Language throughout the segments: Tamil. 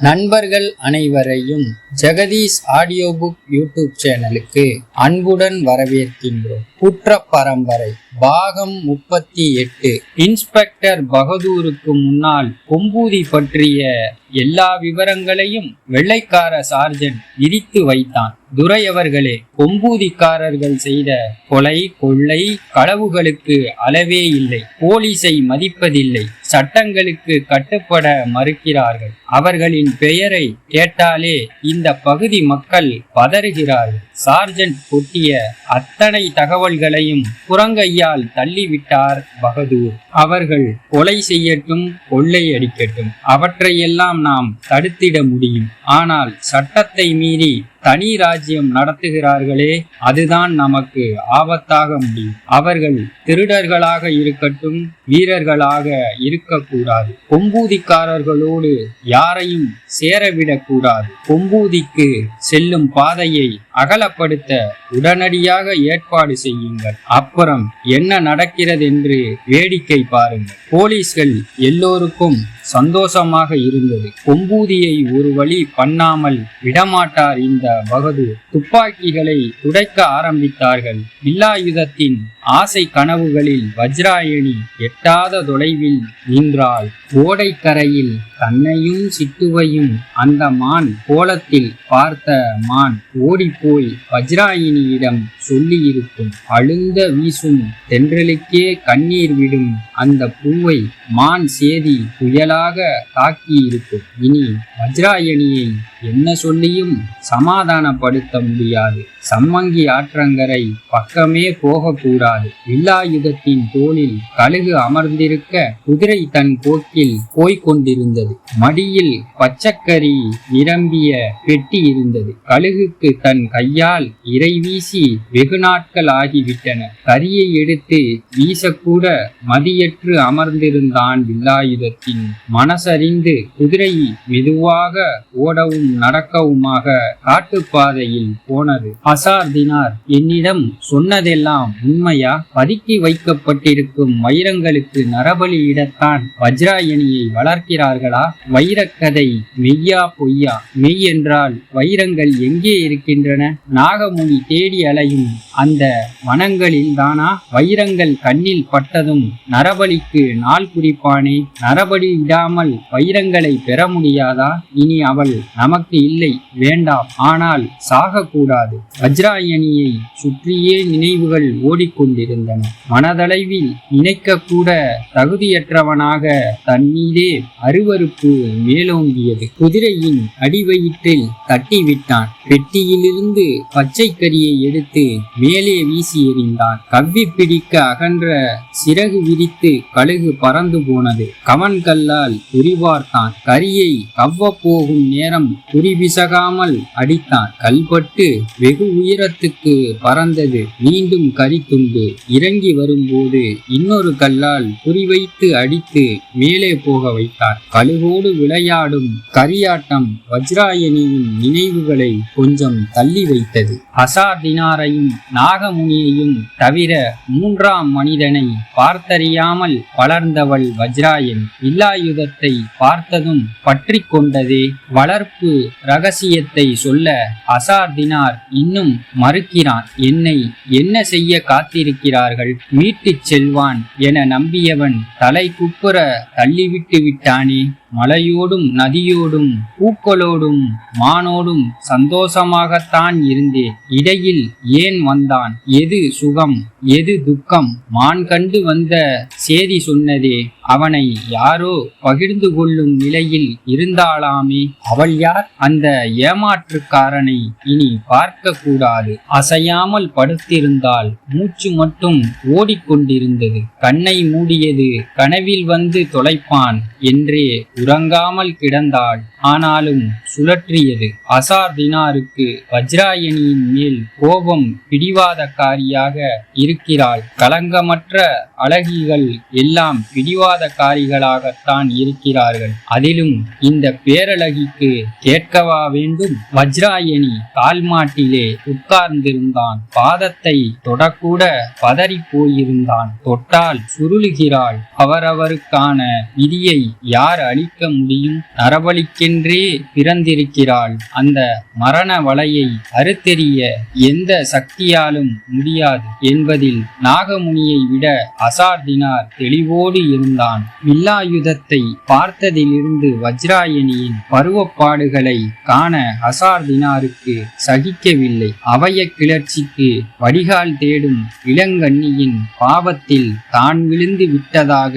நண்பர்கள் அனைவரையும் ஜெகதீஷ் ஆடியோ புக் யூடியூப் சேனலுக்கு அன்புடன் வரவேற்கின்றோம். குற்ற பரம்பரை பாகம் முப்பத்தி எட்டு. இன்ஸ்பெக்டர் பகதூருக்கு முன்னால் கொம்பூதி பற்றிய எல்லா விவரங்களையும் வெள்ளைக்கார சார்ஜன் விரித்து வைத்தான். துரை அவர்களே கொம்பூதிக்காரர்கள் செய்த கொலை கொள்ளை களவுகளுக்கு அளவே இல்லை. போலீஸை மதிப்பதில்லை. சட்டங்களுக்கு கட்டுப்பட மறுக்கிறார்கள். அவர்களின் பெயரை கேட்டாலே இந்த பகுதி மக்கள் பதறுகிறார்கள். சார்ஜென்ட் கொட்டிய அத்தனை தகவல்களையும் புறங்கையால் தள்ளிவிட்டார் பகதூர். அவர்கள் கொலை செய்யட்டும் கொள்ளை அடிக்கட்டும். அவற்றையெல்லாம் நாம் தடுத்திட முடியும். ஆனால் சட்டத்தை மீறி தனி ராஜ்யம் நடத்துகிறார்களே அதுதான் நமக்கு ஆபத்தாக முடியும். அவர்கள் திருடர்களாக இருக்கட்டும் வீரர்களாக இருக்கக்கூடாது. கொம்பூதிக்காரர்களோடு யாரையும் சேரவிடக்கூடாது. கொம்பூதிக்கு செல்லும் பாதையை அகலப்படுத்த உடனடியாக ஏற்பாடு செய்யுங்கள். அப்புறம் என்ன நடக்கிறது என்று வேடிக்கை பாருங்கள். போலீஸ்கள் எல்லோருக்கும் சந்தோஷமாக இருந்தது. கொம்பூதியை ஒரு வழி பண்ணாமல் விடமாட்டார் இந்த பகதூர். துப்பாக்கிகளை துடைக்க ஆரம்பித்தார்கள். வில்லாயுதத்தின் ஆசை கனவுகளில் வஜ்ராயணி எட்டாத தொலைவில் நின்றாள். ஓடைக்கரையில் தன்னையும் சிட்டுவையும் அந்த மான் கோலத்தில் பார்த்த மான் ஓடிப்போய் வஜ்ராயினியிடம் சொல்லியிருக்கும். அழுந்த வீசும் தென்றலுக்கே கண்ணீர் விடும் அந்த பூவை மான் சேதி புயலாக தாக்கியிருக்கும். இனி வஜ்ராயணியை என்ன சொல்லியும் சமாதானப்படுத்த முடியாது. சம்மங்கி ஆற்றங்கரை பக்கமே போகக்கூடாது. வில்லாயுதத்தின் தோளில் கழுகு அமர்ந்திருக்க குதிரை தன் போக்கில் போய்க் கொண்டிருந்தது மடியில் பச்சக்கறி நிரம்பிய பெட்டி இருந்தது. கழுகுக்கு தன் கையால் இறை வீசி வெகு நாட்கள் ஆகிவிட்டன. கரியை எடுத்து வீசக்கூட மதியற்று அமர்ந்திருந்தான் வில்லாயுதத்தின் மனசறிந்து குதிரை மெதுவாக ஓடவும் நடக்கவுமாக காட்டுப்பாதையில் போனது. அசார் தினார். என்னிடம் சொன்னதெல்லாம் உண்மையா? பதுக்கி வைக்கப்பட்டிருக்கும் வைரங்களுக்கு நரபலியிடத்தான் வஜ்ராயணியை வளர்க்கிறார்களா? வைரக்கதை மெய்யா பொய்யா? மெய் என்றால் வைரங்கள் எங்கே இருக்கின்றன? நாகமுனி தேடி அலையும் அந்த வனங்களில் தானா? வைரங்கள் கண்ணில் பட்டதும் நரபலிக்கு நாள் குறிப்பானே? நரபலி இடாமல் வைரங்களை பெற முடியாதா? இனி அவள் நமக்கு இல்லை வேண்டாம். ஆனால் சாகக்கூடாது. வஜ்ராயணியை சுற்றியே நினைவுகள் ஓடிக்கொண்டிருந்தன. மனதளவில் நினைக்கக்கூட தகுதியற்றவனாக தன்மீதே அருவருப்பு மேலோங்கியது. குதிரையின் அடிவயிற்றில் தட்டிவிட்டான். பெட்டியிலிருந்து பச்சை கரியை எடுத்து மேலே வீசி எறிந்தான். கவ்வி பிடிக்க அகன்ற சிறகு விரித்து கழுகு பறந்து போனது. கவன் கல்லால் குறிபார்த்தான் கரியை கவ்வ போகும் நேரம் குறிபிசகாமல் அடித்தான். கல்பட்டு வெகு உயரத்துக்கு பறந்தது. மீண்டும் கரித்துண்டு இறங்கி வரும்போது இன்னொரு கல்லால் குறிவைத்து அடித்து மேலே போக வைத்தார். கழுகோடு விளையாடும் கரியாட்டம் வஜ்ராயணியின் நினைவுகளை கொஞ்சம் தள்ளி வைத்தது. அசாதினாரையும் நாகமுனியையும் தவிர மூன்றாம் மனிதனை பார்த்தறியாமல் வளர்ந்தவள் வஜ்ராயன் இல்லாயுதத்தை பார்த்ததும் பற்றி கொண்டதே வளர்ப்பு ரகசியத்தை சொல்ல அசாதினார் இன்னும் மறுக்கிறான். என்னை என்ன செய்ய காத்திருக்கிறார்கள்? மீட்டுச் செல்வான் என நம்பியவன் தலை குப்புற தள்ளிவிட்டு விட்டானே. மலையோடும் நதியோடும் பூக்களோடும் மானோடும் சந்தோஷமாகத்தான் இருந்தேன். இடையில் ஏன் வந்தான்? எது சுகம்? எது துக்கம்? மான் கண்டு வந்த சேதி சொன்னதே அவனை யாரோ பகிர்ந்து கொள்ளும் நிலையில் இருந்தாளாமே. அவள் யார்? அந்த ஏமாற்றுக்காரனை இனி பார்க்க கூடாது அசையாமல் படுத்திருந்தால் மூச்சு மட்டும் ஓடிக்கொண்டிருந்தது. கண்ணை மூடியது கனவில் வந்து தொலைப்பான் என்றே உறங்காமல் கிடந்தாள். ஆனாலும் சுழற்றியது. அசார் தினாருக்கு வஜ்ராயணியின் மேல் கோபம் பிடிவாதக்காரியாக இருக்கிறாள். களங்கமற்ற அழகிகள் எல்லாம் பிடிவாதக்காரிகளாகத்தான் இருக்கிறார்கள். அதிலும் இந்த பேரழகிக்கு கேட்கவா வேண்டும்? வஜ்ராயணி கால்மாட்டிலே உட்கார்ந்திருந்தான். பாதத்தை தொடக்கூட பதறி போயிருந்தான். தொட்டால் சுருளுகிறாள். அவரவருக்கான விதியை யார் அளி அழிக்க முடியும். நரபலிக்கென்றே பிறந்திருக்கிறாள். அந்த மரண வலையை அறுத்தெறிய எந்த சக்தியாலும் முடியாது என்பதில் நாகமுனியை விட அசார்தினார் தெளிவோடு இருந்தான். வில்லாயுதத்தை பார்த்ததிலிருந்து வஜ்ராயணியின் பருவப்பாடுகளை காண அசார்தினாருக்கு சகிக்கவில்லை. அவய கிளர்ச்சிக்கு வடிகால் தேடும் இளங்கண்ணியின் பாவத்தில் தான் விழுந்து விட்டதாக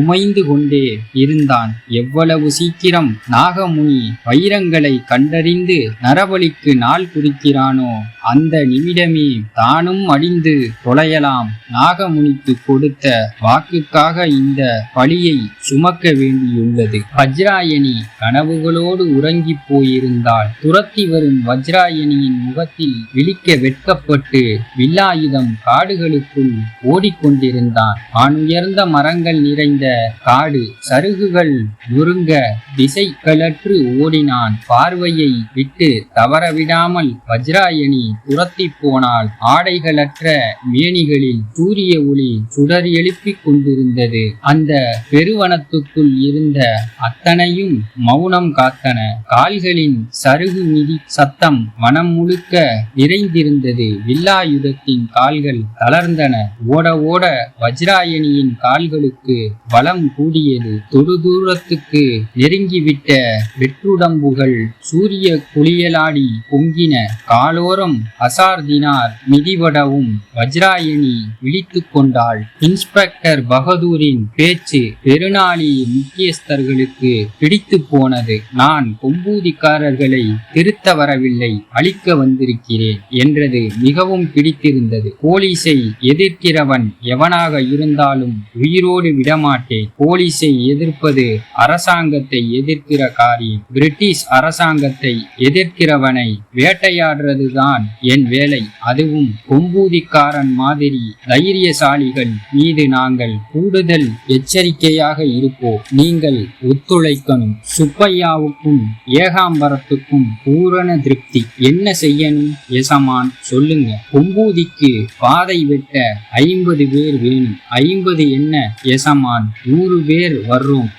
உமைந்து கொண்டே இருந்தான். இவ்வளவு சீக்கிரம் நாகமுனி வைரங்களை கண்டறிந்து நரபலிக்கு நாள் குறிக்கிறானோ அந்த நிமிடமே தானும் அடிந்து தொலையலாம். நாகமுனிக்கு கொடுத்த வாக்குக்காக இந்த பழியை சுமக்க வேண்டியுள்ளது. வஜ்ராயணி கனவுகளோடு உறங்கிப் போயிருந்தால் துரத்தி வரும் வஜ்ராயணியின் முகத்தில் விழிக்க வெட்கப்பட்டு வில்லாயுதம் காடுகளுக்குள் ஓடிக்கொண்டிருந்தான். வானுயர்ந்த மரங்கள் நிறைந்த காடு சருகுகள் நொறுங்க திசை கலற்று ஓடினான். பார்வையை விட்டு தவறவிடாமல் வஜ்ராயணி துரத்தி போனால் ஆடைகளற்ற மேனிகளில் சூரிய ஒளி சுடர் எழுப்பிக் கொண்டிருந்தது. அந்த பெருவனத்துக்குள் இருந்த அத்தனையும் மௌனம் காத்தன. கால்களின் சருகு மிதி சத்தம் வனம் முழுக்க நிறைந்திருந்தது. வில்லாயுதத்தின் கால்கள் தளர்ந்தன. ஓட ஓட வஜ்ராயணியின் கால்களுக்கு பலம் கூடியது. தொடு தூரத்துக்கு நெருங்கிவிட்ட வெற்றுடம்புகள் சூரிய குளியலாடி பொங்கின காலோரம் அசார்தினார் மிதிவடவும் வஜ்ராயணி விழித்து கொண்டாள். இன்ஸ்பெக்டர் பகதூரின் பேச்சு பெருநாளி முக்கியஸ்தர்களுக்கு பிடித்து போனது. நான் கொம்பூதிக்காரர்களை திருத்த வரவில்லை அழிக்க வந்திருக்கிறேன் என்றது மிகவும் பிடித்திருந்தது. போலீஸை எதிர்க்கிறவன் எவனாக இருந்தாலும் உயிரோடு விடமாட்டேன். போலீஸை எதிர்ப்பது அரசாங்கத்தை எதிர்க்கிற காரியம். பிரிட்டிஷ் அரசாங்கத்தை எதிர்க்கிறவனை வேட்டையாடுறதுதான் என் வேலை. அதுவும் கொம்பூதிக்காரன் மாதிரி தைரியசாலிகள் மீது நாங்கள் கூடுதல் எச்சரிக்கையாக இருப்போம். நீங்கள் ஒத்துழைக்கணும். சுப்பையாவுக்கும் ஏகாம்பரத்துக்கும் பூரண திருப்தி. என்ன செய்யணும்? எசமான் சொல்லுங்க. கொம்பூதிக்கு பாதை வெட்ட ஐம்பது பேர் வேணும். ஐம்பது என்ன? எசமான் நூறு பேர் வர்றோம்.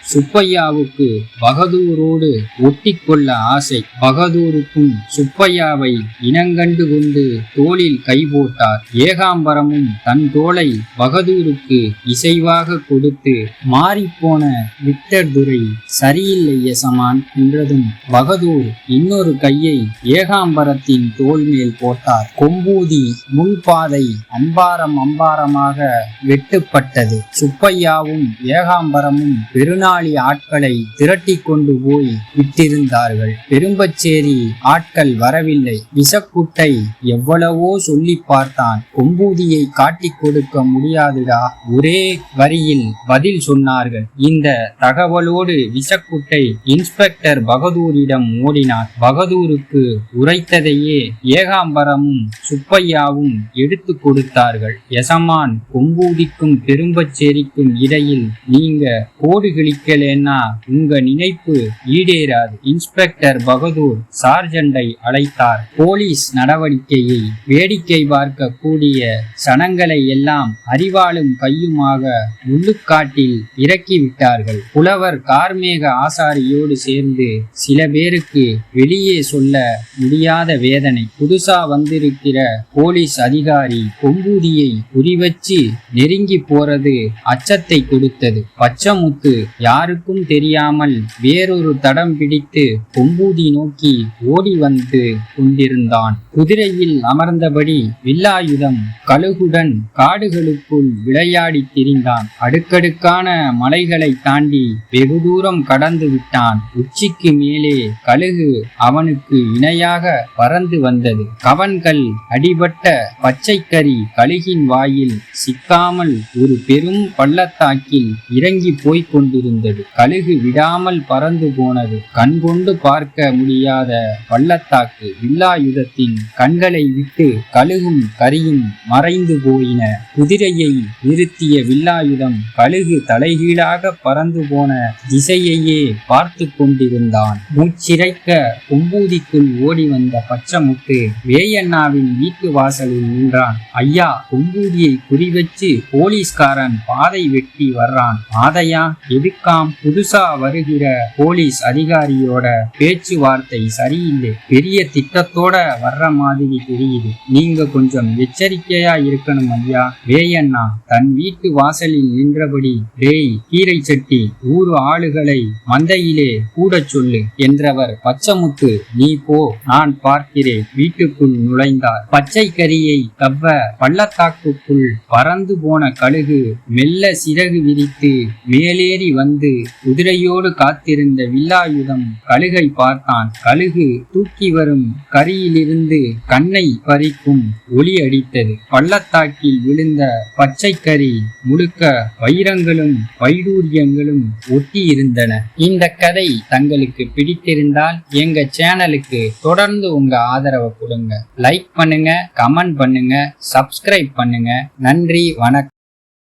சுப்பையாவுக்கு பகதூரோடு ஒட்டிக்கொள்ள ஆசை. பகதூருக்கும் சுப்பையாவை இனங்கண்டு கொண்டு தோளில் கை போட்டார். ஏகாம்பரமும் தன் தோளை பகதூருக்கு இசைவாக கொடுத்து மாறிப்போன விக்டர் துரை சரியில்லை எசமான் என்றதும் பகதூர் இன்னொரு கையை ஏகாம்பரத்தின் தோல் மேல் போட்டார். கொம்பூதி முன்பாதை அம்பாரம் அம்பாரமாக வெட்டுப்பட்டது. சுப்பையாவும் ஏகாம்பரமும் பெருநாளி ஆட்களை திரட்டி கொண்டு போய் விட்டிருந்தார்கள். பெரும்பச்சேரி ஆட்கள் வரவில்லை. விசக்குட்டை எவ்வளவோ சொல்லி பார்த்தான். கொம்பூதியை காட்டிக் கொடுக்க முடியாதுடா. ஒரே வரியில் பதில் சொன்னார்கள். இந்த தகவலோடு விசக்குட்டை இன்ஸ்பெக்டர் பகதூரிடம் ஓடினார். பகதூருக்கு உரைத்ததையே ஏகாம்பரமும் சுப்பையாவும் எடுத்து கொடுத்தார்கள். எசமான் கொம்பூதிக்கும் பெரும்பச்சேரிக்கும் இடையில் நீங்க கோடு கிழிக்கலேன்னா உங்க நினைப்பு ஈடேறாது. இன்ஸ்பெக்டர் பகதூர் சார்ஜண்டை அழைத்தார். போலீஸ் நடவடிக்கையை வேடிக்கை பார்க்க கூடிய சனங்களை எல்லாம் அறிவாளும் கையுமாக உள்ளுக்காட்டில் இறக்கிவிட்டார்கள். புலவர் கார்மேக ஆசாரியோடு சேர்ந்து சில பேருக்கு வெளியே சொல்ல முடியாத வேதனை. புதுசா வந்திருக்கிற போலீஸ் அதிகாரி கொம்பூதியை குறிவச்சு நெருங்கி போறது அச்சத்தை கொடுத்தது. பச்சமுத்து யாருக்கும் தெரியாமல் வேறொரு தடம் பிடித்து கொம்பூதி நோக்கி ஓடி வந்து கொண்டிருந்தான். குதிரையில் அமர்ந்தபடி வில்லாயுதம் கழுகுடன் காடுகளுக்குள் விளையாடி திரிந்தான். அடுக்கடுக்கான மலைகளை தாண்டி வெகு தூரம் கடந்து விட்டான். உச்சிக்கு மேலே கழுகு அவனுக்கு இணையாக பறந்து வந்தது. கவன்கள் அடிபட்ட பச்சைக்கறி கழுகின் வாயில் சிக்காமல் ஒரு பெரும் பள்ளத்தாக்கில் இறங்கி போய்க் கொண்டிருந்தது. கழுகு விடாமல் பறந்து போனது. கண்கொண்டு பார்க்க முடியாத பள்ளத்தாக்கு வில்லாயுதத்தின் கண்களை விட்டு கழுகும் கரியும் மறைந்து போயின. குதிரையை நிறுத்திய வில்லாயுதம் கழுகு தலைகீழாக பறந்து போன திசையையே பார்த்து கொண்டிருந்தான். மூச்சிறைக்க கொம்பூதிக்குள் ஓடி வந்த பச்சமுத்து வேயண்ணாவின் வீட்டு வாசலில் நின்றான். ஐயா கொம்பூதியை குறிவச்சு போலீஸ்காரன் பாதை வெட்டி வர்றான். ஆதையா எதுக்காம்? புதுசா புதுசா வருகிற போலீஸ் அதிகாரியோட பேச்சுவார்த்தை சரியில்லை. பெரிய திட்டத்தோட வர்ற மாதிரி தெரியுது. நீங்க கொஞ்சம் எச்சரிக்கையா இருக்கணும் ஐயா. வேயண்ணா தன் வீட்டு வாசலில் நின்றபடி டேய் கீரை சட்டி ஊரு ஆளுகளை மந்தையிலே கூட சொல்லு என்றவர் பச்சமுத்து நீ போ நான் பார்க்கிறேன். வீட்டுக்குள் நுழைந்தார். பச்சை கரியை கவ்வ பள்ளத்தாக்குக்குள் பறந்து போன கழுகு மெல்ல சிறகு விரித்து மேலேறி வந்து குதிரையோடு காத்திருந்த வில்லாயுதம் கழுகை பார்த்தான். கழுகு தூக்கி வரும் கரியிலிருந்து கண்ணை பறிக்கும் ஒளி அடித்தது. பள்ளத்தாக்கில் விழுந்த பச்சை கறி முழுக்க வைரங்களும் வைடூரியங்களும் ஒட்டி இருந்தன இந்த கதை தங்களுக்கு பிடித்திருந்தால் எங்க சேனலுக்கு தொடர்ந்து உங்க ஆதரவை கொடுங்க. லைக் பண்ணுங்க கமெண்ட் பண்ணுங்க சப்ஸ்கிரைப் பண்ணுங்க. நன்றி வணக்கம்.